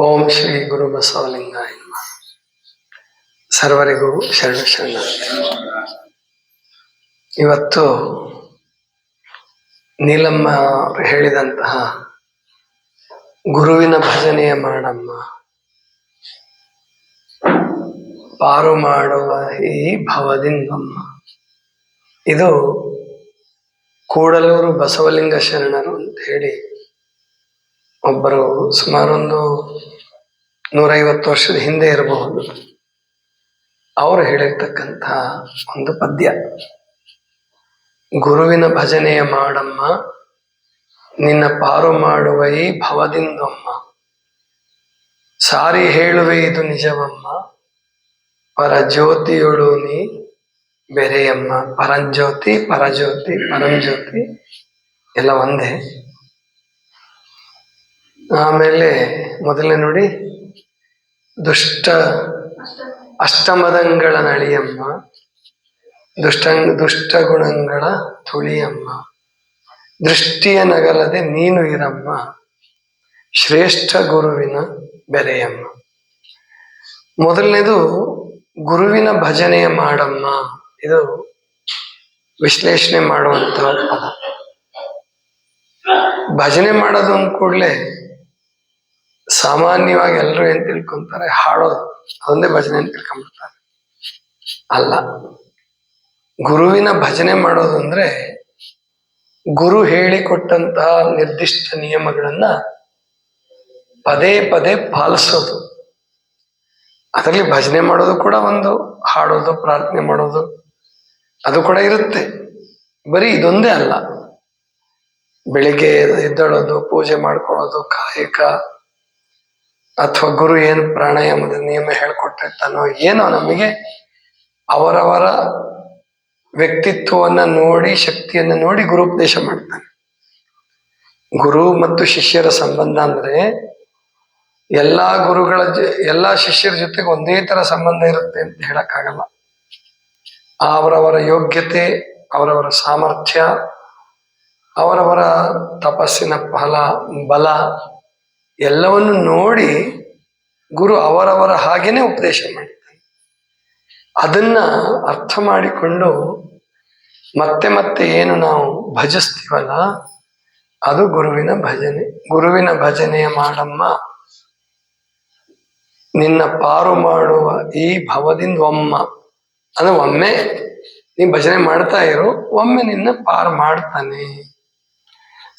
ಓಂ ಶ್ರೀ ಗುರು ಬಸವಲಿಂಗ. ಸರ್ವರಿಗೂ ಶರಣ ಶರಣ. ಇವತ್ತು ನೀಲಮ್ಮ ಅವರು ಹೇಳಿದಂತಹ ಗುರುವಿನ ಭಜನೆಯ ಮಾಡಮ್ಮ ಪಾರು ಮಾಡುವ ಈ ಭವದಿಂದಮ್ಮ. ಇದು ಕೂಡಲೂರು ಬಸವಲಿಂಗ ಶರಣರು ಅಂತ ಹೇಳಿ ಒಬ್ಬರು ಸುಮಾರೊಂದು ನೂರೈವತ್ತು ವರ್ಷದ ಹಿಂದೆ ಇರಬಹುದು. ಅವರು ಹೇಳಿರ್ತಕ್ಕಂಥ ಒಂದು ಪದ್ಯ. ಗುರುವಿನ ಭಜನೆಯ ಮಾಡಮ್ಮ, ನಿನ್ನ ಪಾರು ಮಾಡುವ ಈ ಭವದಿಂದಮ್ಮ. ಸಾರಿ ಹೇಳುವೆ ಇದು ನಿಜವಮ್ಮ, ಪರಜ್ಯೋತಿಯೊಳು ನೀ ಬೇರೆಯಮ್ಮ. ಪರಂಜ್ಯೋತಿ, ಪರಜ್ಯೋತಿ, ಪರಂಜ್ಯೋತಿ. ಎಲ್ಲ ಒಂದೇ. ಆಮೇಲೆ ಮೊದಲನೇ ನೋಡಿ, ದುಷ್ಟ ಅಷ್ಟಮದಂಗಳ ನಳಿಯಮ್ಮ ದುಷ್ಟ ದುಷ್ಟ ಗುಣಗಳ ತುಳಿಯಮ್ಮ, ದೃಷ್ಟಿಯ ನಗಲದೆ ನೀನು ಇರಮ್ಮ, ಶ್ರೇಷ್ಠ ಗುರುವಿನ ಬೆಲೆಯಮ್ಮ ಮೊದಲನೇದು, ಗುರುವಿನ ಭಜನೆಯ ಮಾಡಮ್ಮ. ಇದು ವಿಶ್ಲೇಷಣೆ ಮಾಡುವಂತಹ ಪದ ಭಜನೆ ಮಾಡೋದು ಕೂಡಲೇ ಸಾಮಾನ್ಯವಾಗಿ ಎಲ್ಲರೂ ಏನ್ ತಿಳ್ಕೊಂತಾರೆ, ಹಾಡೋದು ಅದೊಂದೇ ಭಜನೆ ಅಂತ ತಿಳ್ಕೊಂಡ್ಬಿಡ್ತಾರೆ. ಅಲ್ಲ, ಗುರುವಿನ ಭಜನೆ ಮಾಡೋದು ಅಂದ್ರೆ ಗುರು ಹೇಳಿಕೊಟ್ಟಂತ ನಿರ್ದಿಷ್ಟ ನಿಯಮಗಳನ್ನ ಪದೇ ಪದೇ ಪಾಲಿಸೋದು. ಅದರಲ್ಲಿ ಭಜನೆ ಮಾಡೋದು ಕೂಡ ಒಂದು, ಹಾಡೋದು, ಪ್ರಾರ್ಥನೆ ಮಾಡೋದು, ಅದು ಕೂಡ ಇರುತ್ತೆ. ಬರೀ ಇದೊಂದೇ ಅಲ್ಲ. ಬೆಳಿಗ್ಗೆ ಎದ್ದೇಳೋದು, ಪೂಜೆ ಮಾಡ್ಕೊಳ್ಳೋದು, ಕಾಯಕ ಅಥವಾ ಗುರು ಏನು ಪ್ರಾಣಾಯಾಮದ ನಿಯಮ ಹೇಳ್ಕೊಟ್ಟಿರ್ತಾನೋ ಏನೋ ನಮಗೆ ಅವರವರ ವ್ಯಕ್ತಿತ್ವವನ್ನ ನೋಡಿ, ಶಕ್ತಿಯನ್ನ ನೋಡಿ ಗುರು ಉಪದೇಶ ಮಾಡ್ತಾನೆ. ಗುರು ಮತ್ತು ಶಿಷ್ಯರ ಸಂಬಂಧ ಅಂದ್ರೆ ಎಲ್ಲಾ ಗುರುಗಳ ಎಲ್ಲಾ ಶಿಷ್ಯರ ಜೊತೆಗೆ ಒಂದೇ ತರ ಸಂಬಂಧ ಇರುತ್ತೆ ಅಂತ ಹೇಳಕ್ಕಾಗಲ್ಲ. ಅವರವರ ಯೋಗ್ಯತೆ, ಅವರವರ ಸಾಮರ್ಥ್ಯ, ಅವರವರ ತಪಸ್ಸಿನ ಫಲ, ಬಲ ಎಲ್ಲವನ್ನು ನೋಡಿ ಗುರು ಅವರವರ ಹಾಗೇನೆ ಉಪದೇಶ ಮಾಡ್ತಾನೆ ಅದನ್ನ ಅರ್ಥ ಮಾಡಿಕೊಂಡು ಮತ್ತೆ ಮತ್ತೆ ಏನು ನಾವು ಭಜಿಸ್ತೀವಲ್ಲ, ಅದು ಗುರುವಿನ ಭಜನೆ. ಗುರುವಿನ ಭಜನೆಯ ಮಾಡಮ್ಮ, ನಿನ್ನ ಪಾರು ಮಾಡುವ ಈ ಭವದಿಂದ ಒಮ್ಮ. ಅದು ಒಮ್ಮೆ ನೀ ಭಜನೆ ಮಾಡ್ತಾ ಇರು, ಒಮ್ಮೆ ನಿನ್ನ ಪಾರು ಮಾಡ್ತಾನೆ.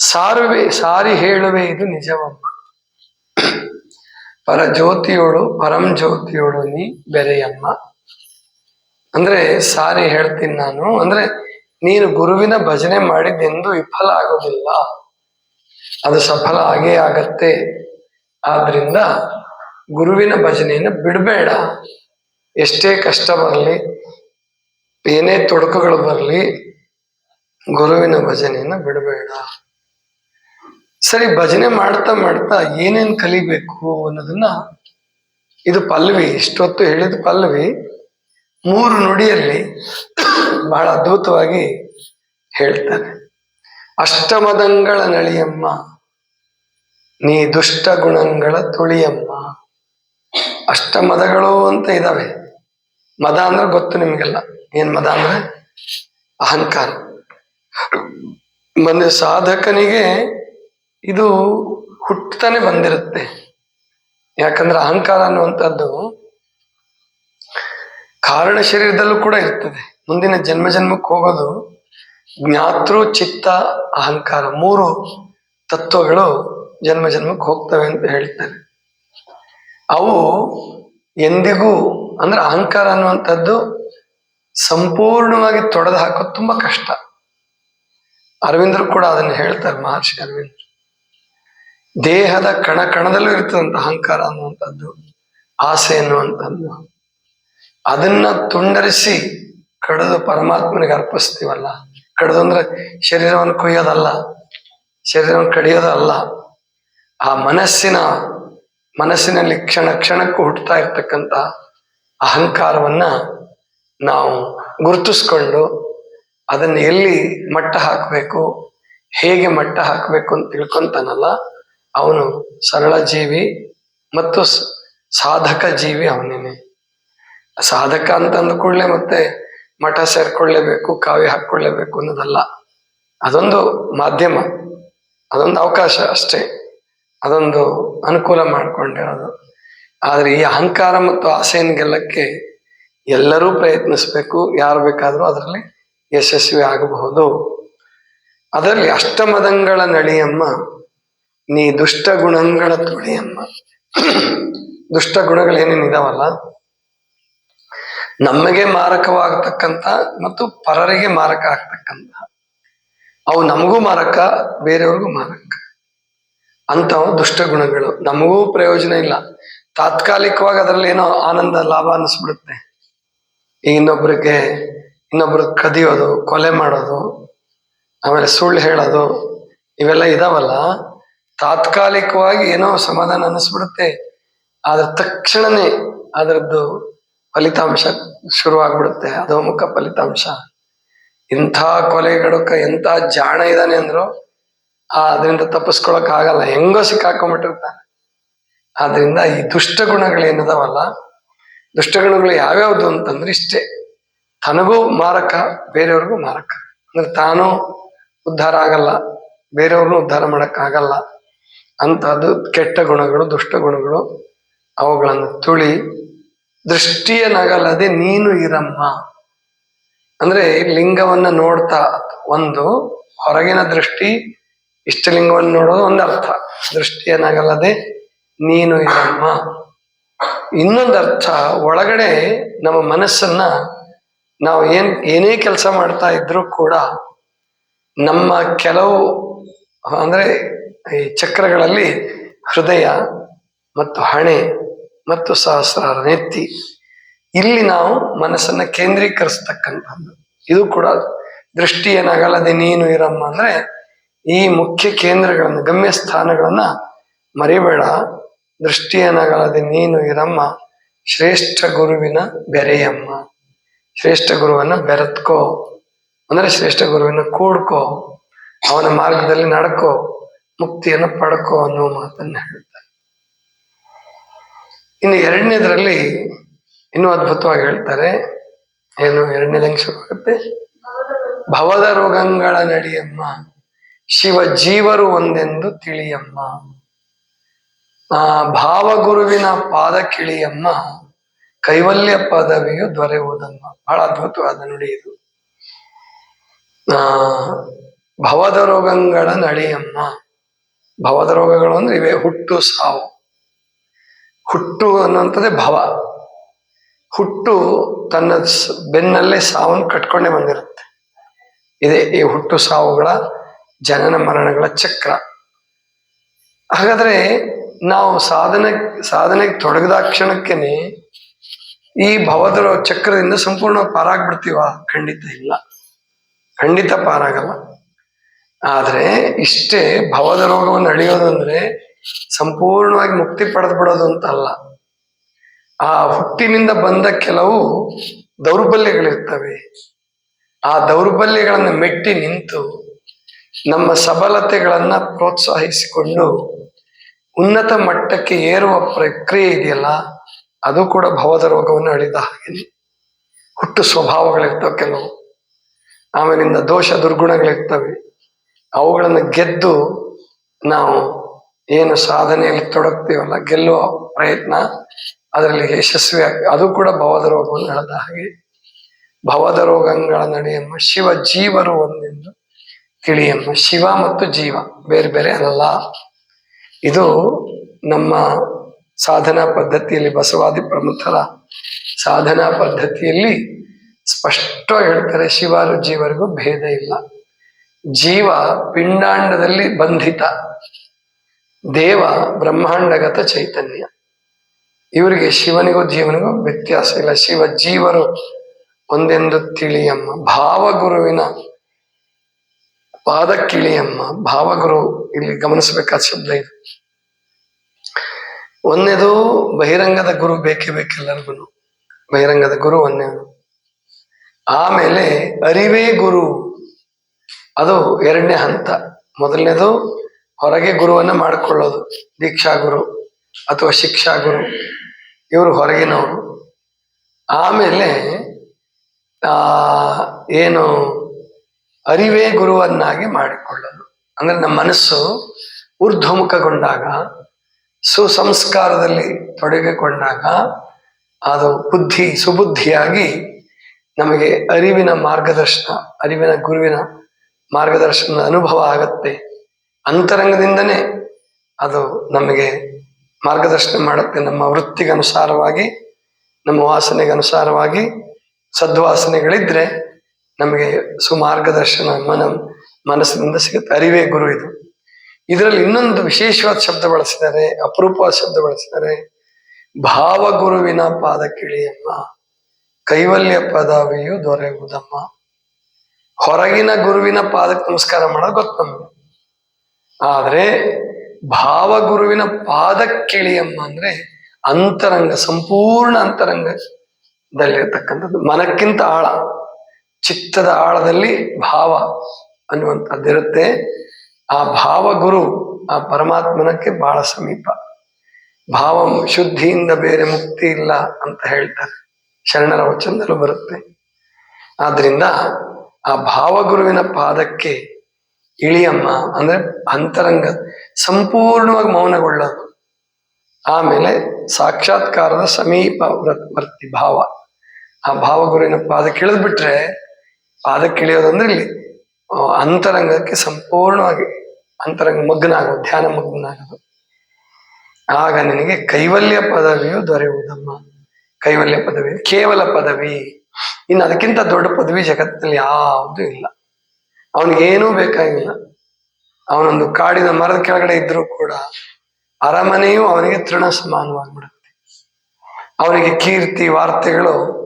ಸಾರುವೆ, ಸಾರಿ ಹೇಳುವೆ ಇದು ನಿಜವಮ್ಮ. ಪರ ಜ್ಯೋತಿಯೋಳು ಪರಂ ಜ್ಯೋತಿಯೋಳು ನೀ ಬೆರೆಯಮ್ಮ. ಅಂದ್ರೆ ಸಾರಿ ಹೇಳ್ತೀನಿ ನಾನು. ಅಂದ್ರೆ ನೀನು ಗುರುವಿನ ಭಜನೆ ಮಾಡಿದ್ದೆಂದು ವಿಫಲ ಆಗೋದಿಲ್ಲ. ಅದು ಸಫಲ ಆಗೇ ಆಗತ್ತೆ. ಆದ್ರಿಂದ ಗುರುವಿನ ಭಜನೆಯನ್ನು ಬಿಡಬೇಡ. ಎಷ್ಟೇ ಕಷ್ಟ ಬರಲಿ, ಏನೇ ತೊಡಕುಗಳು ಬರಲಿ, ಗುರುವಿನ ಭಜನೆಯನ್ನು ಬಿಡಬೇಡ. ಸರಿ, ಭಜನೆ ಮಾಡ್ತಾ ಮಾಡ್ತಾ ಏನೇನ್ ಕಲಿಬೇಕು ಅನ್ನೋದನ್ನ ಇದು ಪಲ್ಲವಿ ಇಷ್ಟೊತ್ತು ಹೇಳಿದ ಪಲ್ಲವಿ ಮೂರು ನುಡಿಯಲ್ಲಿ ಬಹಳ ಅದ್ಭುತವಾಗಿ ಹೇಳ್ತಾರೆ. ಅಷ್ಟಮದಂಗಳ ನಳಿಯಮ್ಮ, ನೀ ದುಷ್ಟ ಗುಣಗಳ ತುಳಿಯಮ್ಮ. ಅಷ್ಟಮದಗಳು ಅಂತ ಇದಾವೆ. ಮದ ಅಂದ್ರೆ ಗೊತ್ತು ನಿಮಗೆಲ್ಲ. ಏನ್ ಮದ ಅಂದ್ರೆ? ಅಹಂಕಾರ. ಮನೆ ಸಾಧಕನಿಗೆ ಇದು ಹುಟ್ಟತಾನೆ ಬಂದಿರುತ್ತೆ. ಯಾಕಂದ್ರೆ ಅಹಂಕಾರ ಅನ್ನುವಂಥದ್ದು ಕಾರಣ ಶರೀರದಲ್ಲೂ ಕೂಡ ಇರ್ತದೆ. ಮುಂದಿನ ಜನ್ಮ ಜನ್ಮಕ್ಕೆ ಹೋಗೋದು ಜ್ಞಾತೃ, ಚಿತ್ತ, ಅಹಂಕಾರ ಮೂರು ತತ್ವಗಳು ಜನ್ಮ ಜನ್ಮಕ್ಕೆ ಹೋಗ್ತವೆ ಅಂತ ಹೇಳ್ತಾರೆ. ಅವು ಎಂದಿಗೂ ಅಂದ್ರೆ ಅಹಂಕಾರ ಅನ್ನುವಂಥದ್ದು ಸಂಪೂರ್ಣವಾಗಿ ತೊಡೆದು ಹಾಕೋದು ತುಂಬಾ ಕಷ್ಟ. ಅರವಿಂದರು ಕೂಡ ಅದನ್ನು ಹೇಳ್ತಾರೆ ಮಹರ್ಷಿ ಅರವಿಂದ್. ದೇಹದ ಕಣ ಕಣದಲ್ಲೂ ಇರ್ತದಂತ ಅಹಂಕಾರ ಅನ್ನುವಂಥದ್ದು, ಆಸೆ ಅನ್ನುವಂಥದ್ದು. ಅದನ್ನ ತುಂಡರಿಸಿ ಕಡಿದು ಪರಮಾತ್ಮನಿಗೆ ಅರ್ಪಿಸ್ತೀವಲ್ಲ? ಕಡಿದು ಅಂದ್ರೆ ಶರೀರವನ್ನು ಕೊಯ್ಯೋದಲ್ಲ, ಶರೀರವನ್ನು ಕಡಿಯೋದಲ್ಲ. ಆ ಮನಸ್ಸಿನ, ಮನಸ್ಸಿನಲ್ಲಿ ಕ್ಷಣ ಕ್ಷಣಕ್ಕೂ ಹುಟ್ಟುತ್ತಾ ಇರ್ತಕ್ಕಂಥ ಅಹಂಕಾರವನ್ನ ನಾವು ಗುರುತಿಸ್ಕೊಂಡು ಅದನ್ನು ಎಲ್ಲಿ ಮಟ್ಟ ಹಾಕಬೇಕು, ಹೇಗೆ ಮಟ್ಟ ಹಾಕಬೇಕು ಅಂತ ತಿಳ್ಕೊಂತಾನಲ್ಲ ಅವನು ಸರಳ ಜೀವಿ ಮತ್ತು ಸಾಧಕ ಜೀವಿ ಅವನೇನೆ. ಸಾಧಕ ಅಂತ ಅಂದ ಕೂಡಲೇ ಮತ್ತೆ ಮಠ ಸೇರ್ಕೊಳ್ಳೇಬೇಕು, ಕಾವ್ಯ ಹಾಕೊಳ್ಳೇಬೇಕು ಅನ್ನೋದಲ್ಲ. ಅದೊಂದು ಮಾಧ್ಯಮ, ಅದೊಂದು ಅವಕಾಶ ಅಷ್ಟೇ. ಅದೊಂದು ಅನುಕೂಲ ಮಾಡಿಕೊಂಡಿರೋದು ಆದರೆ ಈ ಅಹಂಕಾರ ಮತ್ತು ಆಸೆಯನ್ನು ಗೆಲ್ಲಕ್ಕೆ ಎಲ್ಲರೂ ಪ್ರಯತ್ನಿಸಬೇಕು, ಯಾರು ಬೇಕಾದರೂ ಅದರಲ್ಲಿ ಯಶಸ್ವಿ ಆಗಬಹುದು. ಅದರಲ್ಲಿ ಅಷ್ಟಮದಂಗಳ ನಳಿಯಮ್ಮ ನೀ ದುಷ್ಟ ಗುಣಗಳ ತುಳಿಯಮ್ಮ. ದುಷ್ಟ ಗುಣಗಳೇನೇನಿದಾವಲ್ಲ ನಮಗೆ ಮಾರಕವಾಗತಕ್ಕಂತ ಮತ್ತು ಪರರಿಗೆ ಮಾರಕ ಆಗ್ತಕ್ಕಂತ ಅವು ನಮಗೂ ಮಾರಕ, ಬೇರೆಯವ್ರಿಗೂ ಮಾರಕ. ಅಂಥವು ದುಷ್ಟ ಗುಣಗಳು. ನಮಗೂ ಪ್ರಯೋಜನ ಇಲ್ಲ. ತಾತ್ಕಾಲಿಕವಾಗಿ ಅದರಲ್ಲಿ ಏನೋ ಆನಂದ, ಲಾಭ ಅನ್ನಿಸ್ಬಿಡುತ್ತೆ. ಈಗ ಇನ್ನೊಬ್ರಿಗೆ, ಇನ್ನೊಬ್ರು ಕದಿಯೋದು, ಕೊಲೆ ಮಾಡೋದು, ಆಮೇಲೆ ಸುಳ್ಳು ಹೇಳೋದು, ಇವೆಲ್ಲ ಇದಾವಲ್ಲ? ತಾತ್ಕಾಲಿಕವಾಗಿ ಏನೋ ಸಮಾಧಾನ ಅನ್ನಿಸ್ಬಿಡುತ್ತೆ. ಆದ್ರೆ ತಕ್ಷಣನೇ ಅದರದ್ದು ಫಲಿತಾಂಶ ಶುರುವಾಗ್ಬಿಡುತ್ತೆ. ಅಧೋಮುಖ ಫಲಿತಾಂಶ. ಇಂಥ ಕೊಲೆಗಡುಕ ಎಂಥ ಜಾಣ ಇದ್ದಾನೆ ಅಂದ್ರು ಅದರಿಂದ ತಪ್ಪಿಸ್ಕೊಳಕ್ ಆಗಲ್ಲ. ಹೆಂಗೋ ಸಿಕ್ಕಾಕೊಂಡ್ಬಿಟ್ಟಿರ್ತಾನೆ. ಆದ್ರಿಂದ ಈ ದುಷ್ಟ ಗುಣಗಳೇನದಾವಲ್ಲ ದುಷ್ಟ ಗುಣಗಳು ಯಾವ್ಯಾವ್ದು ಅಂತಂದ್ರೆ ಇಷ್ಟೇ. ತನಗೂ ಮಾರಕ, ಬೇರೆಯವ್ರಿಗೂ ಮಾರಕ. ಅಂದ್ರೆ ತಾನು ಉದ್ಧಾರ ಆಗಲ್ಲ, ಬೇರೆಯವ್ರನ್ನೂ ಉದ್ಧಾರ ಮಾಡಕ್ ಆಗಲ್ಲ. ಅಂತದ್ದು ಕೆಟ್ಟ ಗುಣಗಳು, ದುಷ್ಟ ಗುಣಗಳು, ಅವುಗಳನ್ನು ತುಳಿ ದೃಷ್ಟಿಯನ್ನಗಲ್ಲದೆ ನೀನು ಇರಮ್ಮ. ಅಂದ್ರೆ ಲಿಂಗವನ್ನ ನೋಡ್ತಾ ಒಂದು ಹೊರಗಿನ ದೃಷ್ಟಿ, ಇಷ್ಟಲಿಂಗವನ್ನು ನೋಡೋದು ಒಂದು ಅರ್ಥ ದೃಷ್ಟಿಯನ್ನಾಗಲ್ಲದೆ ನೀನು ಇರಮ್ಮ. ಇನ್ನೊಂದು ಅರ್ಥ ಒಳಗಡೆ ನಮ್ಮ ಮನಸ್ಸನ್ನ ನಾವು ಏನ್, ಏನೇ ಕೆಲಸ ಮಾಡ್ತಾ ಇದ್ರೂ ಕೂಡ ನಮ್ಮ ಕೆಲವು, ಅಂದ್ರೆ ಈ ಚಕ್ರಗಳಲ್ಲಿ ಹೃದಯ ಮತ್ತು ಹಣೆ ಮತ್ತು ಸಹಸ್ರಾರ ನೆತ್ತಿ. ಇಲ್ಲಿ ನಾವು ಮನಸ್ಸನ್ನ ಕೇಂದ್ರೀಕರಿಸ್ತಕ್ಕಂಥದ್ದು. ಇದು ಕೂಡ ದೃಷ್ಟಿ ಏನಾಗಲ್ಲದೆ ನೀನು ಇರಮ್ಮ ಅಂದ್ರೆ ಈ ಮುಖ್ಯ ಕೇಂದ್ರಗಳನ್ನು ಗಮ್ಯ ಸ್ಥಾನಗಳನ್ನ ಮರಿಬೇಡ. ದೃಷ್ಟಿ ಏನಾಗಲ್ಲದೆ ನೀನು ಇರಮ್ಮ. ಶ್ರೇಷ್ಠ ಗುರುವಿನ ಬೆರೆಯಮ್ಮ. ಶ್ರೇಷ್ಠ ಗುರುವನ್ನ ಬೆರೆತ್ಕೋ. ಅಂದ್ರೆ ಶ್ರೇಷ್ಠ ಗುರುವಿನ ಕೂಡ್ಕೋ. ಅವನ ಮಾರ್ಗದಲ್ಲಿ ನಡ್ಕೋ. ಮುಕ್ತಿಯನ್ನು ಪಡ್ಕೋ ಅನ್ನೋ ಮಾತನ್ನ ಹೇಳ್ತಾರೆ. ಇನ್ನು ಎರಡನೇದ್ರಲ್ಲಿ ಇನ್ನೂ ಅದ್ಭುತವಾಗಿ ಹೇಳ್ತಾರೆ. ಏನು ಎರಡನೇದಂಗೆ ಶುರುವಾಗುತ್ತೆ ಭವದ ರೋಗಗಳ ನಡಿಯಮ್ಮ, ಶಿವ ಜೀವರು ಒಂದೆಂದು ತಿಳಿಯಮ್ಮ, ಆ ಭಾವಗುರುವಿನ ಪಾದ ಕಿಳಿಯಮ್ಮ, ಕೈವಲ್ಯ ಪದವಿಯು ದೊರೆಯುವುದಮ್ಮ ಬಹಳ ಅದ್ಭುತವಾದ ನುಡಿ ಇದು. ಆ ಭವದ ರೋಗಗಳ ನಡಿಯಮ್ಮ ಭವದ ರೋಗಗಳು ಅಂದ್ರೆ ಇವೆ ಹುಟ್ಟು, ಸಾವು. ಹುಟ್ಟು ಅನ್ನುವಂಥದ್ದೇ ಭವ. ಹುಟ್ಟು ತನ್ನ ಬೆನ್ನಲ್ಲೇ ಸಾವನ್ನು ಕಟ್ಕೊಂಡೇ ಬಂದಿರುತ್ತೆ. ಇದೆ ಈ ಹುಟ್ಟು, ಸಾವುಗಳ ಜನನ ಮರಣಗಳ ಚಕ್ರ. ಹಾಗಾದ್ರೆ ನಾವು ಸಾಧನೆ, ಸಾಧನೆಗೆ ತೊಡಗಿದ ಕ್ಷಣಕ್ಕೇನೆ ಈ ಭವದ ಚಕ್ರದಿಂದ ಸಂಪೂರ್ಣ ಪಾರಾಗ್ಬಿಡ್ತೀವ? ಖಂಡಿತ ಇಲ್ಲ. ಖಂಡಿತ ಪಾರಾಗಲ್ಲ. ಆದ್ರೆ ಇಷ್ಟೇ ಭವದ ರೋಗವನ್ನು ಅಳಿಯೋದಂದ್ರೆ ಸಂಪೂರ್ಣವಾಗಿ ಮುಕ್ತಿ ಪಡೆದು ಬಿಡೋದು ಅಂತ ಅಲ್ಲ. ಆ ಹುಟ್ಟಿನಿಂದ ಬಂದ ಕೆಲವು ದೌರ್ಬಲ್ಯಗಳಿರ್ತವೆ. ಆ ದೌರ್ಬಲ್ಯಗಳನ್ನು ಮೆಟ್ಟಿ ನಿಂತು ನಮ್ಮ ಸಬಲತೆಗಳನ್ನ ಪ್ರೋತ್ಸಾಹಿಸಿಕೊಂಡು ಉನ್ನತ ಮಟ್ಟಕ್ಕೆ ಏರುವ ಪ್ರಕ್ರಿಯೆ ಇದೆಯಲ್ಲ, ಅದು ಕೂಡ ಭವದ ರೋಗವನ್ನು ಅಳಿದ ಹಾಗೆ. ಹುಟ್ಟು ಸ್ವಭಾವಗಳಿರ್ತವೆ ಕೆಲವು. ಆಮೇಲಿಂದ ದೋಷ ದುರ್ಗುಣಗಳಿರ್ತವೆ. ಅವುಗಳನ್ನು ಗೆದ್ದು ನಾವು ಏನು ಸಾಧನೆಯಲ್ಲಿ ತೊಡಗ್ತೀವಲ್ಲ, ಗೆಲ್ಲುವ ಪ್ರಯತ್ನ ಅದರಲ್ಲಿ ಯಶಸ್ವಿ ಅದು ಕೂಡ ಭವದ ರೋಗವನ್ನು ಹೇಳದ ಹಾಗೆ, ಭವದ ರೋಗಗಳ ನಡೆಯನ್ನು ಶಿವ ಜೀವರು ಒಂದೆಂದು ತಿಳಿಯಮ್ಮ, ಶಿವ ಮತ್ತು ಜೀವ, ಬೇರೆ ಬೇರೆ ಅಲ್ಲ. ಇದು ನಮ್ಮ ಸಾಧನಾ ಪದ್ಧತಿಯಲ್ಲಿ ಬಸವಾದಿ ಪ್ರಮುಖರ ಸಾಧನಾ ಪದ್ಧತಿಯಲ್ಲಿ ಸ್ಪಷ್ಟವಾಗಿ ಹೇಳ್ತಾರೆ, ಶಿವರು ಜೀವರಿಗೂ ಭೇದ ಇಲ್ಲ. ಜೀವ ಪಿಂಡಾಂಡದಲ್ಲಿ ಬಂಧಿತ. ದೇವ ಬ್ರಹ್ಮಾಂಡಗತ ಚೈತನ್ಯ. ಇವರಿಗೆ ಶಿವನಿಗೂ ಜೀವನಿಗೂ ವ್ಯತ್ಯಾಸ ಇಲ್ಲ. ಶಿವ ಜೀವರು ಒಂದೆಂದು ತಿಳಿಯಮ್ಮ. ಭಾವಗುರುವಿನ ಪಾದಕ್ಕಿಳಿಯಮ್ಮ ಭಾವಗುರು ಇಲ್ಲಿ ಗಮನಿಸಬೇಕಾದ ಶಬ್ದ ಇದು. ಒಂದೇದು ಬಹಿರಂಗದ ಗುರು ಬೇಕೇ ಬೇಕೆಲ್ಲರಿಗೂ ಬಹಿರಂಗದ ಗುರು ಒಂದೇ ಆಮೇಲೆ ಅರಿವೇ ಗುರು. ಅದು ಎರಡನೇ ಹಂತ. ಮೊದಲನೇದು ಹೊರಗೆ ಗುರುವನ್ನ ಮಾಡಿಕೊಳ್ಳೋದು. ದೀಕ್ಷಾ ಗುರು ಅಥವಾ ಶಿಕ್ಷಾ ಗುರು ಇವರು ಹೊರಗಿನವರು. ಆಮೇಲೆ, ಆ, ಏನು ಅರಿವೇ ಗುರುವನ್ನಾಗಿ ಮಾಡಿಕೊಳ್ಳೋದು. ಅಂದ್ರೆ ನಮ್ಮ ಮನಸ್ಸು ಊರ್ಧ್ವಮುಖಗೊಂಡಾಗ, ಸುಸಂಸ್ಕಾರದಲ್ಲಿ ತೊಡಗಿಕೊಂಡಾಗ, ಅದು ಬುದ್ಧಿ, ಸುಬುದ್ಧಿಯಾಗಿ ನಮಗೆ ಅರಿವಿನ ಮಾರ್ಗದರ್ಶನ, ಅರಿವಿನ ಗುರುವಿನ ಮಾರ್ಗದರ್ಶನದ ಅನುಭವ ಆಗತ್ತೆ. ಅಂತರಂಗದಿಂದನೇ ಅದು ನಮಗೆ ಮಾರ್ಗದರ್ಶನ ಮಾಡುತ್ತೆ. ನಮ್ಮ ವೃತ್ತಿಗೆ ಅನುಸಾರವಾಗಿ ನಮ್ಮ ವಾಸನೆಗೆ ಅನುಸಾರವಾಗಿ ಸದ್ವಾಸನೆಗಳಿದ್ರೆ ನಮಗೆ ಸುಮಾರ್ಗದರ್ಶನ ಮನ, ಮನಸ್ಸಿನಿಂದ ಸಿಗುತ್ತೆ. ಅರಿವೇ ಗುರು ಇದು. ಇದರಲ್ಲಿ ಇನ್ನೊಂದು ವಿಶೇಷವಾದ ಶಬ್ದ ಬಳಸಿದ್ದಾರೆ, ಅಪರೂಪವಾದ ಶಬ್ದ ಬಳಸಿದ್ದಾರೆ. ಭಾವಗುರುವಿನ ಪಾದ ಕಿಳಿಯಮ್ಮ ಕೈವಲ್ಯ ಪದವಿಯು ದೊರೆಯುವುದಮ್ಮ. ಹೊರಗಿನ ಗುರುವಿನ ಪಾದಕ್ಕೆ ನಮಸ್ಕಾರ ಮಾಡೋದು ಗೊತ್ತು ನಮಗೆ. ಆದ್ರೆ ಭಾವಗುರುವಿನ ಪಾದಕ್ಕಿಳಿಯಮ್ಮ ಅಂದ್ರೆ ಅಂತರಂಗ, ಸಂಪೂರ್ಣ ಅಂತರಂಗದಲ್ಲಿರ್ತಕ್ಕಂಥದ್ದು. ಮನಕ್ಕಿಂತ ಆಳ, ಚಿತ್ತದ ಆಳದಲ್ಲಿ ಭಾವ ಅನ್ನುವಂಥದ್ದಿರುತ್ತೆ. ಆ ಭಾವಗುರು ಆ ಪರಮಾತ್ಮನಕ್ಕೆ ಬಹಳ ಸಮೀಪ. ಭಾವ ಶುದ್ಧಿಯಿಂದ ಬೇರೆ ಮುಕ್ತಿ ಇಲ್ಲ ಅಂತ ಹೇಳ್ತಾರೆ. ಶರಣರ ವಚನದಲ್ಲೂ ಬರುತ್ತೆ. ಆದ್ರಿಂದ ಆ ಭಾವಗುರುವಿನ ಪಾದಕ್ಕೆ ಇಳಿಯಮ್ಮ ಅಂದ್ರೆ ಅಂತರಂಗ ಸಂಪೂರ್ಣವಾಗಿ ಮೌನಗೊಳ್ಳೋದು. ಆಮೇಲೆ ಸಾಕ್ಷಾತ್ಕಾರದ ಸಮೀಪ ವ್ರ- ವರ್ತಿ ಭಾವ. ಆ ಭಾವಗುರುವಿನ ಪಾದಕ್ಕೆ ಇಳಿದ್ಬಿಟ್ರೆ ಪಾದಕ್ಕೆ ಇಳಿಯೋದಂದ್ರೆ ಇಲ್ಲಿ ಅಂತರಂಗಕ್ಕೆ ಸಂಪೂರ್ಣವಾಗಿ ಅಂತರಂಗ ಮಗ್ನ ಆಗೋದು ಧ್ಯಾನ ಮಗ್ನ ಆಗೋದು ಆಗ ನಿನಗೆ ಕೈವಲ್ಯ ಪದವಿಯು ದೊರೆಯುವುದಮ್ಮ. ಕೈವಲ್ಯ ಪದವಿ ಕೇವಲ ಪದವಿ. ಇನ್ನು ಅದಕ್ಕಿಂತ ದೊಡ್ಡ ಪದವಿ ಜಗತ್ತಿನಲ್ಲಿ ಯಾವುದೂ ಇಲ್ಲ. ಅವನಿಗೇನೂ ಬೇಕಾಗಿಲ್ಲ. ಅವನೊಂದು ಕಾಡಿನ ಮರದ ಕೆಳಗಡೆ ಇದ್ರೂ ಕೂಡ ಅರಮನೆಯು ಅವನಿಗೆ ತೃಣ ಸಮಾನವಾಗಿಬಿಡುತ್ತೆ. ಅವನಿಗೆ ಕೀರ್ತಿ, ವಾರ್ತೆಗಳು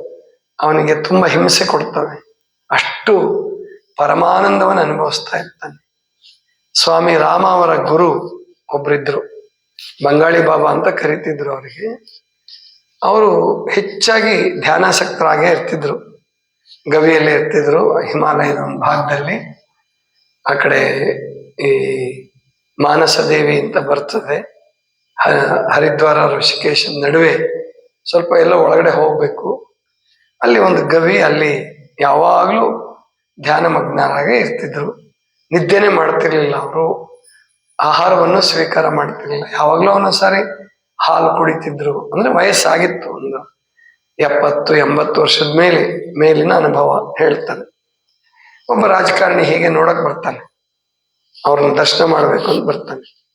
ಅವನಿಗೆ ತುಂಬಾ ಹಿಂಸೆ ಕೊಡ್ತವೆ. ಅಷ್ಟು ಪರಮಾನಂದವನ್ನು ಅನುಭವಿಸ್ತಾ ಇರ್ತಾನೆ. ಸ್ವಾಮಿ ರಾಮ ಅವರ ಗುರು ಒಬ್ರಿದ್ರು. ಬಂಗಾಳಿ ಬಾಬಾ ಅಂತ ಕರಿತಿದ್ರು ಅವರಿಗೆ. ಅವರು ಹೆಚ್ಚಾಗಿ ಧ್ಯಾನಾಸಕ್ತರಾಗೇ ಇರ್ತಿದ್ರು. ಗವಿಯಲ್ಲಿ ಇರ್ತಿದ್ರು, ಹಿಮಾಲಯದ ಭಾಗದಲ್ಲಿ. ಆ ಕಡೆ ಈ ಮಾನಸ ದೇವಿ ಅಂತ ಬರ್ತದೆ. ಹರಿದ್ವಾರ, ಋಷಿಕೇಶ ನಡುವೆ ಸ್ವಲ್ಪ ಎಲ್ಲ ಒಳಗಡೆ ಹೋಗಬೇಕು. ಅಲ್ಲಿ ಒಂದು ಗವಿ, ಅಲ್ಲಿ ಯಾವಾಗಲೂ ಧ್ಯಾನ ಮಗ್ನರಾಗೇ ಇರ್ತಿದ್ರು. ನಿದ್ದೆನೆ ಮಾಡ್ತಿರ್ಲಿಲ್ಲ ಅವರು. ಆಹಾರವನ್ನು ಸ್ವೀಕಾರ ಮಾಡ್ತಿರ್ಲಿಲ್ಲ. ಯಾವಾಗಲೂ ಒಂದೊಂದ್ಸಾರಿ ಹಾಲು ಕುಡಿತಿದ್ರು. ಅಂದ್ರೆ ವಯಸ್ಸಾಗಿತ್ತು. ಒಂದು ಎಪ್ಪತ್ತು, ಎಂಬತ್ತು ವರ್ಷದ ಮೇಲೆ, ಮೇಲಿನ ಅನುಭವ ಹೇಳ್ತಾನೆ ಒಬ್ಬ ರಾಜಕಾರಣಿ ಹೇಗೆ ನೋಡಕ್ ಬರ್ತಾನೆ. ಅವ್ರನ್ನ ದರ್ಶನ ಮಾಡ್ಬೇಕು ಅಂತ ಬರ್ತಾನೆ.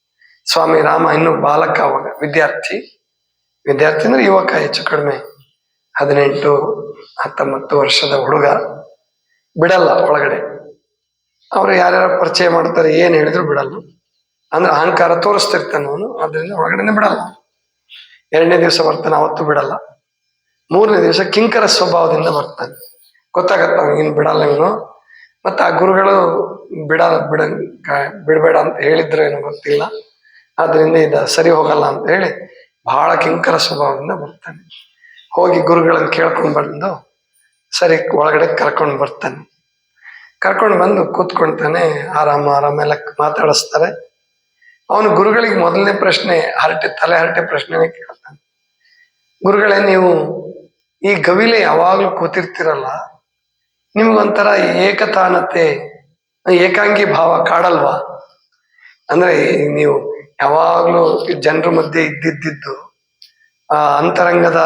ಸ್ವಾಮಿ ರಾಮ ಇನ್ನು ಬಾಲಕ ಅವಾಗ. ವಿದ್ಯಾರ್ಥಿ. ವಿದ್ಯಾರ್ಥಿ ಅಂದ್ರೆ ಯುವಕ, ಹೆಚ್ಚು ಕಡಿಮೆ ಹದಿನೆಂಟು, ಹತ್ತೊಂಬತ್ತು ವರ್ಷದ ಹುಡುಗ. ಬಿಡಲ್ಲ ಒಳಗಡೆ. ಅವ್ರು ಯಾರ್ಯಾರ ಪರಿಚಯ ಮಾಡ್ತಾರೆ, ಏನ್ ಹೇಳಿದ್ರು ಬಿಡಲ್ಲ. ಅಂದ್ರೆ ಅಹಂಕಾರ ತೋರಿಸ್ತಿರ್ತಾನೆ ಅವನು. ಅದರಿಂದ ಒಳಗಡೆನೆ ಬಿಡಲ್ಲ. ಎರಡನೇ ದಿವಸ ಬರ್ತಾನೆ ಅವತ್ತು ಬಿಡಲ್ಲ. ಮೂರನೇ ದಿವಸ ಕಿಂಕರ ಸ್ವಭಾವದಿಂದ ಬರ್ತಾನೆ. ಗೊತ್ತಾಗತ್ತ ಅವನಿಗಿನ್ ಬಿಡಲ್ಲ ಇವನು ಮತ್ತೆ ಆ ಗುರುಗಳು ಬಿಡ ಬಿಡ ಬಿಡಬೇಡ ಅಂತ ಹೇಳಿದ್ರು ಏನು ಗೊತ್ತಿಲ್ಲ. ಆದ್ರಿಂದ ಇದು ಸರಿ ಹೋಗಲ್ಲ ಅಂತ ಹೇಳಿ ಬಹಳ ಕಿಂಕರ ಸ್ವಭಾವದಿಂದ ಬರ್ತಾನೆ. ಹೋಗಿ ಗುರುಗಳನ್ನು ಕೇಳ್ಕೊಂಡು ಬಂದು ಸರಿ ಒಳಗಡೆ ಕರ್ಕೊಂಡು ಬರ್ತಾನೆ. ಕರ್ಕೊಂಡು ಬಂದು ಕೂತ್ಕೊಳ್ತಾನೆ ಆರಾಮ ಆರಾಮ ಎಲ್ಲ ಮಾತಾಡಿಸ್ತಾರೆ. ಅವನು ಗುರುಗಳಿಗೆ ಮೊದಲನೇ ಪ್ರಶ್ನೆ, ಹರಟೆ, ತಲೆ ಹರಟೆ ಪ್ರಶ್ನೆನೇ ಕೇಳ್ತಾನೆ. ಗುರುಗಳೇ, ನೀವು ಈ ಗವಿಲೆ ಯಾವಾಗಲೂ ಕೂತಿರ್ತಿರಲ್ಲ? ನಿಮ್ಗೊಂಥರ ಏಕತಾನತೆ, ಏಕಾಂಗಿ ಭಾವ ಕಾಡಲ್ವಾ? ಅಂದ್ರೆ ನೀವು ಯಾವಾಗಲೂ ಜನರ ಮಧ್ಯೆ ಇದ್ದಿದ್ದು, ಆ ಅಂತರಂಗದ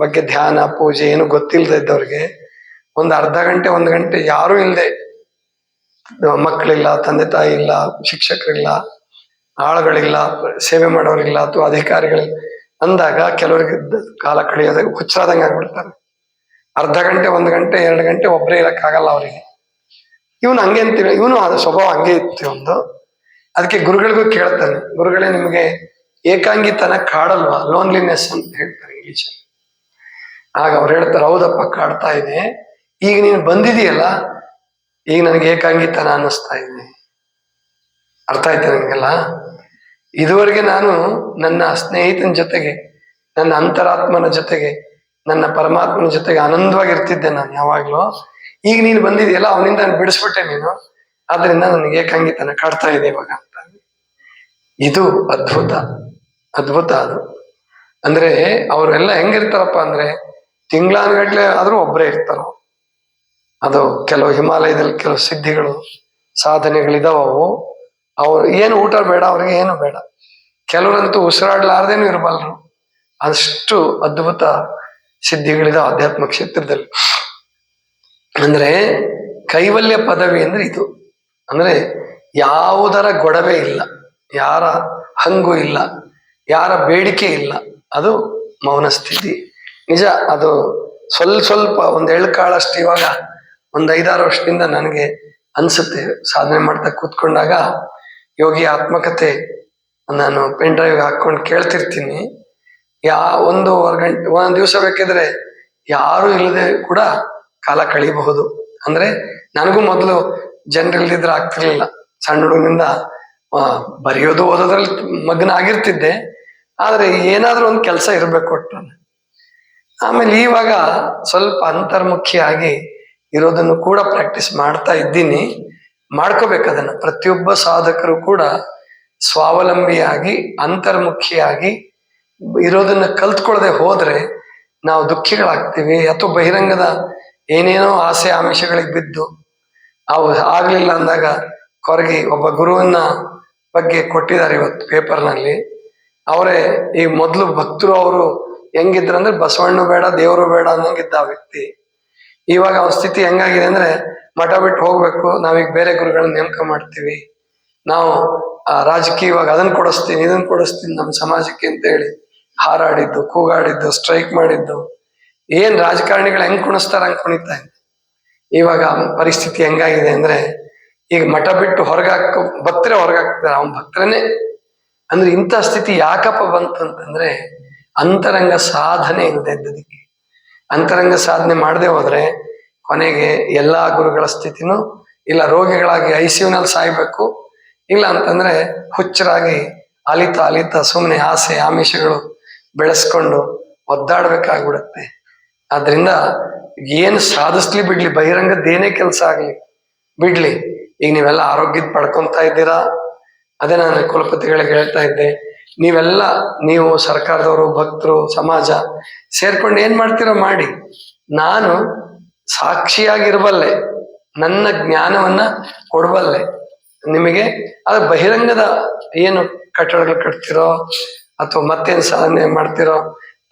ಬಗ್ಗೆ ಧ್ಯಾನ, ಪೂಜೆ ಏನು ಗೊತ್ತಿಲ್ಲದೆ ಇದ್ದವ್ರಿಗೆ ಒಂದು ಅರ್ಧ ಗಂಟೆ, ಒಂದು ಗಂಟೆ ಯಾರೂ ಇಲ್ಲದೆ ಮಕ್ಕಳಿಲ್ಲ, ತಂದೆ ತಾಯಿ ಇಲ್ಲ, ಶಿಕ್ಷಕರಿಲ್ಲ ಆಳುಗಳಿಲ್ಲ, ಸೇವೆ ಮಾಡೋರಿಲ್ಲ ಅಥವಾ ಅಧಿಕಾರಿಗಳಿಲ್ಲ ಅಂದಾಗ ಕೆಲವರಿಗೆ ಕಾಲ ಕಳೆಯೋದಾಗ ಹುಚ್ಚಾದಂಗೆ ಆಗ್ಬಿಡ್ತಾರೆ. ಅರ್ಧ ಗಂಟೆ, ಒಂದು ಗಂಟೆ, ಎರಡು ಗಂಟೆ ಒಬ್ಬರೇ ಇರೋಕ್ಕಾಗಲ್ಲ ಅವರಿಗೆ. ಇವನು ಹಂಗೆ ಅಂತೀವಿ, ಇವನು ಅದ ಸ್ವಭಾವ ಹಂಗೆ ಇತ್ತು ಒಂದು. ಅದಕ್ಕೆ ಗುರುಗಳಿಗೂ ಕೇಳ್ತಾನೆ ಗುರುಗಳೇ ನಿಮಗೆ ಏಕಾಂಗಿತನ ಕಾಡಲ್ವಾ ಲೋನ್ಲಿನೆಸ್ ಅಂತ ಹೇಳ್ತಾರೆ ಇಂಗ್ಲೀಷ್ ಆಗ ಅವ್ರು ಹೇಳ್ತಾರೆ, ಹೌದಪ್ಪ, ಕಾಡ್ತಾ ಇದೆ. ಈಗ ನೀನು ಬಂದಿದೀಯಲ್ಲ ಈಗ ನನಗೆ ಏಕಾಂಗಿತನ ಅನ್ನಿಸ್ತಾ ಇದೆ. ಅರ್ಥ ಆಯ್ತಾ ನಿಮಗೆಲ್ಲ? ಇದುವರೆಗೆ ನಾನು ನನ್ನ ಸ್ನೇಹಿತನ ಜೊತೆಗೆ, ನನ್ನ ಅಂತರಾತ್ಮನ ಜೊತೆಗೆ, ನನ್ನ ಪರಮಾತ್ಮನ ಜೊತೆಗೆ ಆನಂದವಾಗಿ ಇರ್ತಿದ್ದೆ ನಾನು ಯಾವಾಗ್ಲೂ. ಈಗ ನೀನು ಬಂದಿದೆಯಲ್ಲ, ಅವನಿಂದ ನಾನು ಬಿಡಿಸ್ಬಿಟ್ಟೆ ನೀನು. ಆದ್ರಿಂದ ನನಗೆ ಏಕಾಂಗಿತನ ಕಾಡ್ತಾ ಇದೆ ಇವಾಗ ಅಂತ. ಇದು ಅದ್ಭುತ ಅದ್ಭುತ ಅದು. ಅಂದ್ರೆ ಅವರೆಲ್ಲ ಹೆಂಗಿರ್ತಾರಪ್ಪ ಅಂದ್ರೆ, ತಿಂಗಳಾನ್ಗಟ್ಲೆ ಆದ್ರೂ ಒಬ್ಬರೇ ಇರ್ತಾರ. ಅದು ಕೆಲವು ಹಿಮಾಲಯದಲ್ಲಿ ಕೆಲವು ಸಿದ್ಧಿಗಳು ಸಾಧನೆಗಳಿದಾವ ಅವು ಅವ್ರು ಏನು ಊಟ ಬೇಡ, ಅವ್ರಿಗೆ ಏನು ಬೇಡ. ಕೆಲವರಂತೂ ಉಸಿರಾಡ್ಲಾರ್ದೇನು ಇರಬಲ್ಲರು ಅಷ್ಟು ಅದ್ಭುತ ಸಿದ್ಧಿಗಳಿದ ಆಧ್ಯಾತ್ಮ ಕ್ಷೇತ್ರದಲ್ಲಿ. ಅಂದ್ರೆ ಕೈವಲ್ಯ ಪದವಿ ಅಂದ್ರೆ ಇದು. ಅಂದ್ರೆ ಯಾವುದರ ಗೊಡವೆ ಇಲ್ಲ, ಯಾರ ಹಂಗು ಇಲ್ಲ, ಯಾರ ಬೇಡಿಕೆ ಇಲ್ಲ, ಅದು ಮೌನ ಸ್ಥಿತಿ. ನಿಜ, ಅದು ಸ್ವಲ್ಪ ಸ್ವಲ್ಪ ಒಂದು ಎಳ್ಕಾಳಷ್ಟು ಇವಾಗ ಒಂದು ಐದಾರು ವರ್ಷದಿಂದ ನನಗೆ ಅನ್ಸುತ್ತೆ ಸಾಧನೆ ಮಾಡ್ತಾ ಕೂತ್ಕೊಂಡಾಗ. ಯೋಗಿ ಆತ್ಮಕತೆ ನಾನು ಪೆನ್ ಡ್ರೈವ್ ಹಾಕೊಂಡು ಕೇಳ್ತಿರ್ತೀನಿ. ಯಾ ಒಂದು ಗಂಟೆ ಒಂದ್ ದಿವಸ ಬೇಕಿದ್ರೆ ಯಾರು ಇಲ್ಲದೆ ಕೂಡ ಕಾಲ ಕಳೀಬಹುದು. ಅಂದ್ರೆ ನನಗೂ ಮೊದಲು ಜನರಿಲ್ದಿದ್ರೆ ಆಗ್ತಿರ್ಲಿಲ್ಲ. ಸಣ್ಣ ಹುಡುಗನಿಂದ ಬರೆಯೋದು ಓದೋದ್ರಲ್ಲಿ ಮಗ್ನ ಆಗಿರ್ತಿದ್ದೆ. ಆದ್ರೆ ಏನಾದ್ರೂ ಒಂದು ಕೆಲಸ ಇರಬೇಕು ಒಟ್ಟು. ಆಮೇಲೆ ಇವಾಗ ಸ್ವಲ್ಪ ಅಂತರ್ಮುಖಿಯಾಗಿ ಇರೋದನ್ನು ಕೂಡ ಪ್ರಾಕ್ಟೀಸ್ ಮಾಡ್ತಾ ಇದ್ದೀನಿ. ಮಾಡ್ಕೋಬೇಕು ಅದನ್ನ. ಪ್ರತಿಯೊಬ್ಬ ಸಾಧಕರು ಕೂಡ ಸ್ವಾವಲಂಬಿಯಾಗಿ, ಅಂತರ್ಮುಖಿಯಾಗಿ ಇರೋದನ್ನ ಕಲ್ತ್ಕೊಳ್ಳದೆ ಹೋದ್ರೆ ನಾವು ದುಃಖಿಗಳಾಗ್ತೀವಿ. ಅಥವಾ ಬಹಿರಂಗದ ಏನೇನೋ ಆಸೆ ಆಮಿಷಗಳಿಗೆ ಬಿದ್ದು ಅವು ಆಗ್ಲಿಲ್ಲ ಅಂದಾಗ ಕೊರಗಿ ಒಬ್ಬ ಗುರುವನ್ನ ಬಗ್ಗೆ ಕೊಟ್ಟಿದ್ದಾರೆ ಇವತ್ತು ಪೇಪರ್ನಲ್ಲಿ. ಅವರೇ ಈ ಮೊದಲು ಭಕ್ತರು ಅವರು ಹೆಂಗಿದ್ರಂದ್ರೆ ಬಸವಣ್ಣ ಬೇಡ, ದೇವರು ಬೇಡ ಅನ್ನಂಗಿದ್ದ ಆ ವ್ಯಕ್ತಿ. ಇವಾಗ ಅವನ ಸ್ಥಿತಿ ಹೆಂಗಾಗಿದೆ ಅಂದ್ರೆ ಮಠ ಬಿಟ್ಟು ಹೋಗ್ಬೇಕು. ನಾವೀಗ ಬೇರೆ ಗುರುಗಳನ್ನ ನೇಮಕ ಮಾಡ್ತೀವಿ. ನಾವು ರಾಜಕೀಯವಾಗಿ ಅದನ್ನ ಕೊಡಿಸ್ತೀನಿ, ಇದನ್ನ ಕೊಡಿಸ್ತೀನಿ ನಮ್ಮ ಸಮಾಜಕ್ಕೆ ಅಂತ ಹೇಳಿ ಹಾರಾಡಿದ್ದು, ಕೂಗಾಡಿದ್ದು, ಸ್ಟ್ರೈಕ್ ಮಾಡಿದ್ದು. ಏನ್ ರಾಜಕಾರಣಿಗಳು ಹೆಂಗ್ ಕುಣಿಸ್ತಾರ ಹಂಗ್ ಕುಣಿತಾ ಇವಾಗ ಪರಿಸ್ಥಿತಿ ಹೆಂಗಾಗಿದೆ ಅಂದ್ರೆ, ಈಗ ಮಠ ಬಿಟ್ಟು ಹೊರಗಾಕ, ಭಕ್ತರೇ ಹೊರಗಾಕ್ತಾರೆ ಅವನ್ ಭಕ್ತರನೇ. ಅಂದ್ರೆ ಇಂಥ ಸ್ಥಿತಿ ಯಾಕಪ್ಪ ಬಂತಂತಂದ್ರೆ ಅಂತರಂಗ ಸಾಧನೆ ಇಲ್ಲದೆ ಇದ್ದದಕ್ಕೆ ಅಂತರಂಗ ಸಾಧನೆ ಮಾಡದೆ ಹೋದ್ರೆ ಕೊನೆಗೆ ಎಲ್ಲಾ ಗುರುಗಳ ಸ್ಥಿತಿನೂ ಇಲ್ಲ ರೋಗಿಗಳಾಗಿ ಐ ಸಿ ಯುನಲ್ಲಿ ಸಾಯ್ಬೇಕು. ಇಲ್ಲ ಅಂತಂದ್ರೆ ಹುಚ್ಚರಾಗಿ ಅಲಿತ ಅಲಿತ ಸುಮ್ಮನೆ ಆಸೆ ಆಮಿಷಗಳು ಬೆಳೆಸ್ಕೊಂಡು ಒದ್ದಾಡ್ಬೇಕಾಗ್ಬಿಡತ್ತೆ. ಆದ್ರಿಂದ ಏನ್ ಸಾಧಿಸ್ಲಿ ಬಿಡ್ಲಿ ಬಹಿರಂಗದ್ದೇನೇ ಕೆಲಸ ಆಗ್ಲಿ. ಬಿಡ್ಲಿ, ಈಗ ನೀವೆಲ್ಲ ಆರೋಗ್ಯದ ಪಡ್ಕೊತಾ ಇದ್ದೀರಾ? ಅದೇ ನಾನು ಕುಲಪತಿಗಳಿಗೆ ಹೇಳ್ತಾ ಇದ್ದೆ. ನೀವೆಲ್ಲ ನೀವು ಸರ್ಕಾರದವರು, ಭಕ್ತರು, ಸಮಾಜ ಸೇರ್ಕೊಂಡು ಏನ್ ಮಾಡ್ತೀರೋ ಮಾಡಿ. ನಾನು ಸಾಕ್ಷಿಯಾಗಿರ್ಬಲ್ಲೆ, ನನ್ನ ಜ್ಞಾನವನ್ನ ಕೊಡಬಲ್ಲೆ. ನಿಮಗೆ ಅದು ಬಹಿರಂಗದ ಏನು ಕಟ್ಟಡಗಳು ಕಟ್ತಿರೋ ಅಥವಾ ಮತ್ತೇನು ಸಾಧನೆ ಮಾಡ್ತಿರೋ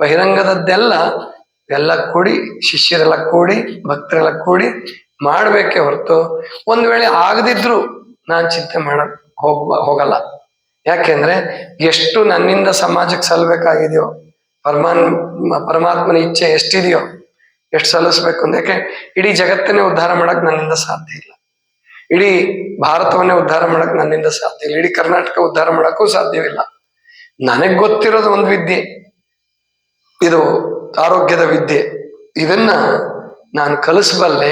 ಬಹಿರಂಗದದ್ದೆಲ್ಲ, ಎಲ್ಲ ಕೂಡಿ, ಶಿಷ್ಯರೆಲ್ಲ ಕೂಡಿ, ಭಕ್ತರೆಲ್ಲ ಕೂಡಿ ಮಾಡಬೇಕೇ ಹೊರತು ಒಂದ್ ವೇಳೆ ಆಗದಿದ್ರು ನಾನು ಚಿಂತೆ ಮಾಡ, ಹೋಗ, ಹೋಗಲ್ಲ. ಯಾಕೆಂದ್ರೆ ಎಷ್ಟು ನನ್ನಿಂದ ಸಮಾಜಕ್ಕೆ ಸಲ್ಬೇಕಾಗಿದೆಯೋ, ಪರಮಾನ್, ಪರಮಾತ್ಮನ ಇಚ್ಛೆ ಎಷ್ಟಿದೆಯೋ ಎಷ್ಟು ಸಲ್ಲಿಸ್ಬೇಕು ಅಂದ್ರೆ ಯಾಕೆ? ಇಡೀ ಜಗತ್ತನ್ನೇ ಉದ್ಧಾರ ಮಾಡಕ್ ನನ್ನಿಂದ ಸಾಧ್ಯ ಇಲ್ಲ. ಇಡೀ ಭಾರತವನ್ನೇ ಉದ್ಧಾರ ಮಾಡಕ್ ನನ್ನಿಂದ ಸಾಧ್ಯ ಇಲ್ಲ. ಇಡೀ ಕರ್ನಾಟಕ ಉದ್ಧಾರ ಮಾಡಕ್ಕೂ ಸಾಧ್ಯವಿಲ್ಲ. ನನಗ್ ಗೊತ್ತಿರೋದು ಒಂದು ವಿದ್ಯೆ. ಇದು ಆರೋಗ್ಯದ ವಿದ್ಯೆ. ಇದನ್ನ ನಾನು ಕಲಿಸ್ಬಲ್ಲೆ,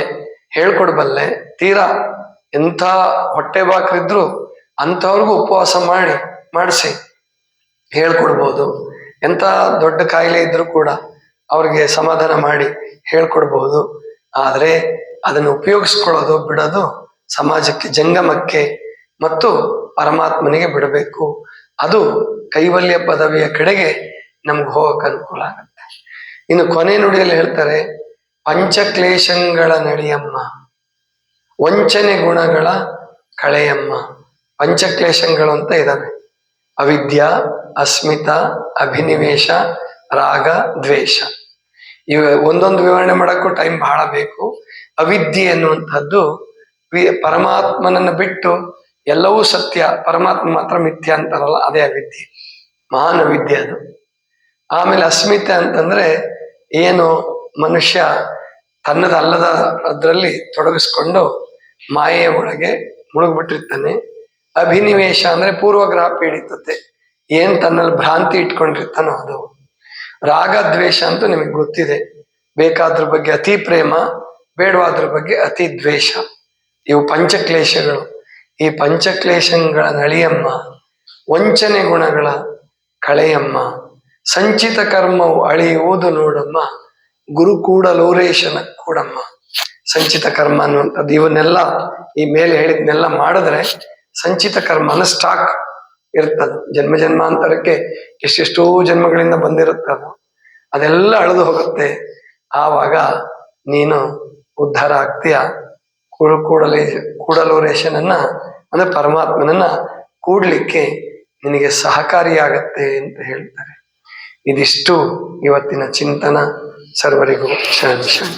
ಹೇಳ್ಕೊಡ್ಬಲ್ಲೆ, ತೀರಾ ಎಂಥ ಹೊಟ್ಟೆ ಬಾಕ್ರಿದ್ರು ಅಂಥವ್ರಿಗೂ ಉಪವಾಸ ಮಾಡಿ, ಮಾಡಿಸಿ, ಹೇಳ್ಕೊಡ್ಬೋದು. ಎಂಥ ದೊಡ್ಡ ಕಾಯಿಲೆ ಇದ್ರೂ ಕೂಡ ಅವ್ರಿಗೆ ಸಮಾಧಾನ ಮಾಡಿ ಹೇಳ್ಕೊಡ್ಬಹುದು ಆದರೆ ಅದನ್ನು ಉಪಯೋಗಿಸ್ಕೊಳ್ಳೋದು, ಬಿಡೋದು ಸಮಾಜಕ್ಕೆ ಜಂಗಮಕ್ಕೆ ಮತ್ತು ಪರಮಾತ್ಮನಿಗೆ ಬಿಡಬೇಕು. ಅದು ಕೈವಲ್ಯ ಪದವಿಯ ಕಡೆಗೆ ನಮ್ಗೆ ಹೋಗಕ್ಕೆ ಅನುಕೂಲ ಆಗುತ್ತೆ. ಇನ್ನು ಕೊನೆ ನುಡಿಯಲ್ಲಿ ಹೇಳ್ತಾರೆ, ಪಂಚಕ್ಲೇಶಗಳ ನಡಿಯಮ್ಮ, ವಂಚನೆ ಗುಣಗಳ ಕಳೆಯಮ್ಮ. ಪಂಚಕ್ಲೇಶಗಳು ಅಂತ ಇದ್ದಾವೆ ಅವಿದ್ಯಾ, ಅಸ್ಮಿತಾ, ಅಭಿನಿವೇಶ ರಾಗ, ದ್ವೇಷ. ಇವ ಒಂದೊಂದು ವಿವರಣೆ ಮಾಡಕ್ಕೂ ಟೈಮ್ ಬಹಳ ಬೇಕು. ಅವಿದ್ಯೆ ಎನ್ನುವಂಥದ್ದು ಪರಮಾತ್ಮನನ್ನು ಬಿಟ್ಟು ಎಲ್ಲವೂ ಸತ್ಯ, ಪರಮಾತ್ಮ ಮಾತ್ರ ಮಿಥ್ಯ ಅಂತಾರಲ್ಲ, ಅದೇ ಅವಿದ್ಯೆ. ಮಹಾನ್ ಅವಿದ್ಯೆ ಅದು. ಆಮೇಲೆ ಅಸ್ಮಿತೆ ಅಂತಂದ್ರೆ ಏನು ಮನುಷ್ಯ ತನ್ನದಲ್ಲದ ಅದರಲ್ಲಿ ತೊಡಗಿಸ್ಕೊಂಡು ಮಾಯೆಯ ಒಳಗೆ ಮುಳುಗ್ಬಿಟ್ಟಿರ್ತಾನೆ. ಅಭಿನಿವೇಶ ಅಂದ್ರೆ ಪೂರ್ವಗ್ರಹ ಪೀಡಿತತೆ. ಏನ್ ತನ್ನಲ್ಲಿ ಭ್ರಾಂತಿ ಇಟ್ಕೊಂಡಿರ್ತಾನೋ ಅದು. ರಾಗ ದ್ವೇಷ ಅಂತೂ ನಿಮಗೆ ಗೊತ್ತಿದೆ. ಬೇಕಾದ್ರ ಬಗ್ಗೆ ಅತಿ ಪ್ರೇಮ, ಬೇಡವಾದ್ರ ಬಗ್ಗೆ ಅತಿ ದ್ವೇಷ. ಇವು ಪಂಚಕ್ಲೇಶಗಳು. ಈ ಪಂಚಕ್ಲೇಶಗಳ ನಳಿಯಮ್ಮ, ವಂಚನೆ ಗುಣಗಳ ಕಳೆಯಮ್ಮ. ಸಂಚಿತ ಕರ್ಮವು ಅಳಿಯುವುದು ನೋಡಮ್ಮ. ಗುರು ಕೂಡ ಲೋರೇಶನ ಕೂಡಮ್ಮ. ಸಂಚಿತ ಕರ್ಮ ಅನ್ನುವಂಥದ್ದು ಇವನ್ನೆಲ್ಲ ಈ ಮೇಲೆ ಹೇಳಿದ್ನೆಲ್ಲ ಮಾಡಿದ್ರೆ ಸಂಚಿತ ಕರ್ಮ ಅನ್ನ ಸ್ಟಾಕ್ ಇರ್ತದ. ಜನ್ಮ ಜನ್ಮಾಂತರಕ್ಕೆ ಎಷ್ಟೆಷ್ಟೋ ಜನ್ಮಗಳಿಂದ ಬಂದಿರುತ್ತದ ಅದೆಲ್ಲ ಅಳೆದು ಹೋಗುತ್ತೆ. ಆವಾಗ ನೀನು ಉದ್ಧಾರ ಆಗ್ತೀಯ? ಕೂಡ ಕೂಡಲೇ ರೇಷನನ್ನ, ಅಂದ್ರೆ ಪರಮಾತ್ಮನನ್ನ ಕೂಡ್ಲಿಕ್ಕೆ ನಿನಗೆ ಸಹಕಾರಿಯಾಗತ್ತೆ ಅಂತ ಹೇಳ್ತಾರೆ. ಇದಿಷ್ಟು ಇವತ್ತಿನ ಚಿಂತನ. ಸರ್ವರಿಗೂ ಶರಣ.